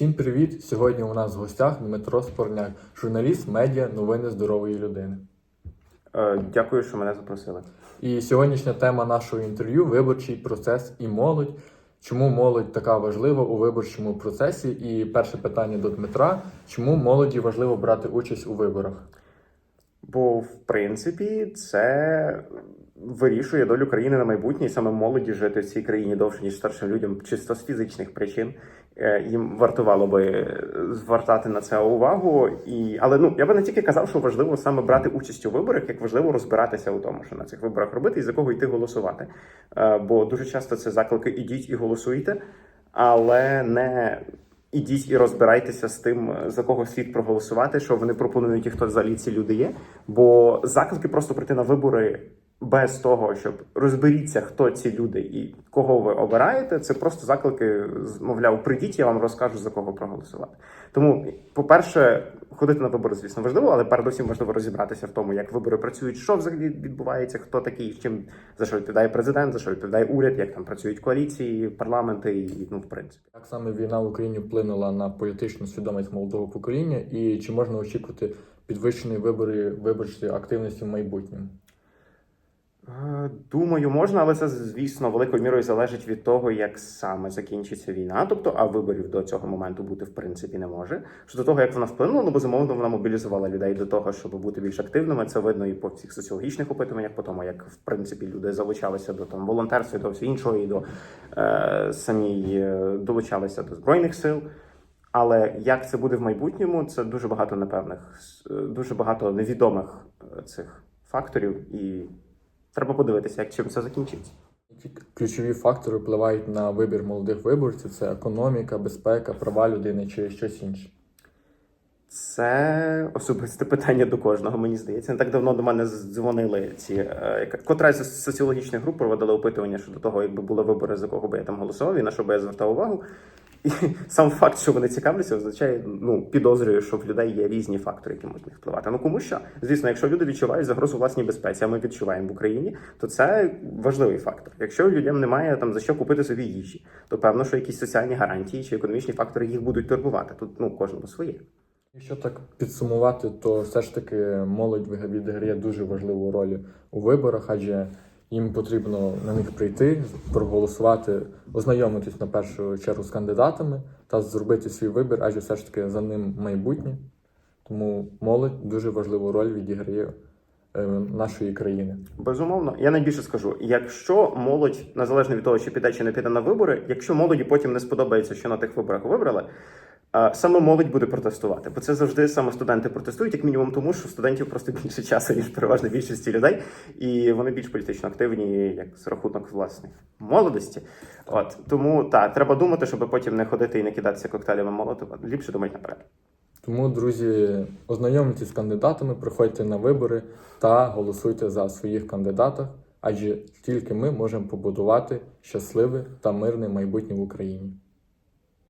Всім привіт! Сьогодні у нас в гостях Дмитро Спорняк, журналіст медіа новини здорової людини. Е, Дякую, що мене запросили. І сьогоднішня тема нашого інтерв'ю виборчий процес і молодь. Чому молодь така важлива у виборчому процесі? І перше питання до Дмитра: чому молоді важливо брати участь у виборах? Бо, в принципі, це вирішує долю країни на майбутнє, і саме молоді жити в цій країні довше, ніж старшим людям, чисто з фізичних причин. Е, Їм вартувало би звертати на це увагу. І... Але ну я би не тільки казав, що важливо саме брати участь у виборах, як важливо розбиратися у тому, що на цих виборах робити і за кого йти голосувати. Е, Бо дуже часто це заклики ідіть і голосуйте, але не ідіть і розбирайтеся з тим, за кого слід проголосувати, що вони пропонують і хто взагалі ці люди є. Бо заклики просто прийти на вибори без того, щоб розберіться, хто ці люди і кого ви обираєте, це просто заклики, мовляв, прийдіть, я вам розкажу за кого проголосувати. Тому, по-перше, ходити на вибори, звісно, важливо, але передусім важливо розібратися в тому, як вибори працюють, що взагалі відбувається, хто такий, чим за що відповідає президент, за що відповідає уряд, як там працюють коаліції, парламенти, і ну, в принципі. Як саме війна в Україні вплинула на політичну свідомість молодого покоління, і чи можна очікувати підвищеної вибори виборчої активності в майбутньому? Е, Думаю, можна, але це, звісно, великою мірою залежить від того, як саме закінчиться війна. Тобто, а виборів до цього моменту бути в принципі не може. Що до того, як вона вплинула, ну безумовно, вона мобілізувала людей до того, щоб бути більш активними. Це видно і по всіх соціологічних опитуваннях, по тому, як в принципі люди залучалися до там волонтерства, і до всього іншого, і до е, самі е, долучалися до збройних сил. Але як це буде в майбутньому, це дуже багато непевних, е, дуже багато невідомих цих факторів, і треба подивитися, як чим це закінчиться. Ключові фактори впливають на вибір молодих виборців: це економіка, безпека, права людини чи щось інше. Це особисте питання до кожного. Мені здається, не так давно до мене дзвонили ці е, котра з соціологічних груп проводила опитування щодо того, якби були вибори, за кого би я там голосував і на що би я звертав увагу. І сам факт, що вони цікавляться, означає, ну підозрюю, що в людей є різні фактори, які можуть впливати. Ну кому що, звісно, якщо люди відчувають загрозу власній безпеці, а ми відчуваємо в Україні, то це важливий фактор. Якщо людям немає там за що купити собі їжі, то певно, що якісь соціальні гарантії чи економічні фактори їх будуть турбувати. Тут ну кожному своє. Якщо так підсумувати, то все ж таки молодь відіграє дуже важливу роль у виборах, адже їм потрібно на них прийти, проголосувати, ознайомитись на першу чергу з кандидатами та зробити свій вибір, адже все ж таки за ним майбутнє. Тому молодь дуже важливу роль відіграє е, нашої країни. Безумовно, я найбільше скажу: якщо молодь, незалежно від того, чи піде чи не піде на вибори, якщо молоді потім не сподобається, що на тих виборах вибрали, саме молодь буде протестувати. Бо це завжди саме студенти протестують, як мінімум, тому що студентів просто більше часу, ніж переважно більшості людей, і вони більш політично активні, як з рахунок власних молодості. От тому так, треба думати, щоб потім не ходити і не кидатися коктейлями молотова. Ліпше думати наперед. Тому, друзі, ознайомтесь з кандидатами, приходьте на вибори та голосуйте за своїх кандидатів, адже тільки ми можемо побудувати щасливе та мирне майбутнє в Україні.